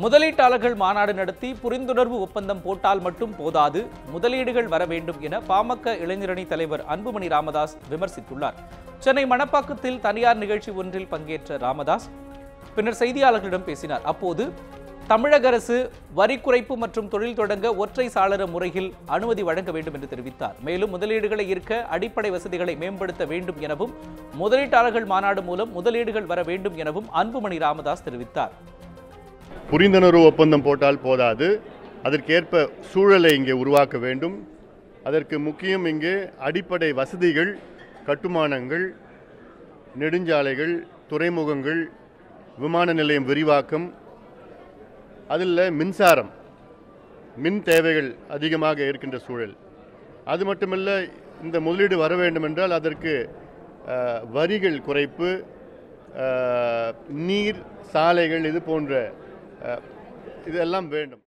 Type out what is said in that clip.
முதலீட்டாளர்கள் மாநாடு நடத்தி புரிந்துணர்வு ஒப்பந்தம் போட்டால் மட்டும் போதாது முதலீடுகள் வர வேண்டும் என பாமக இளைஞரணி தலைவர் அன்புமணி ராமதாஸ் விமர்சித்துள்ளார். சென்னை மணப்பாக்கத்தில் தனியார் நிகழ்ச்சி ஒன்றில் பங்கேற்ற ராமதாஸ் பின்னர் செய்தியாளர்களிடம் பேசினார். அப்போது தமிழக அரசு வரி குறைப்பு மற்றும் தொழில் தொடங்க ஒற்றை சாளர முறையில் அனுமதி வழங்க வேண்டும் என்று தெரிவித்தார். மேலும் முதலீடுகளை ஈர்க்க அடிப்படை வசதிகளை மேம்படுத்த வேண்டும் எனவும் முதலீட்டாளர்கள் மாநாடு மூலம் முதலீடுகள் வர வேண்டும் எனவும் அன்புமணி ராமதாஸ் தெரிவித்தார். புரிந்துணர்வு ஒப்பந்தம் போட்டால் போதாது. அதற்கேற்ப சூழலை இங்கே உருவாக்க வேண்டும். அதற்கு முக்கியம் இங்கே அடிப்படை வசதிகள் கட்டுமானங்கள் நெடுஞ்சாலைகள் துறைமுகங்கள் விமான நிலையம் விரிவாக்கம் அதில் மின்சாரம் மின் தேவைகள் அதிகமாக இருக்கின்ற சூழல். அது மட்டுமல்ல இந்த முதலீடு வர வேண்டும் என்றால் அதற்கு வரிகள் குறைப்பு நீர் சாலைகள் இது போன்ற இதெல்லாம் வேண்டும்.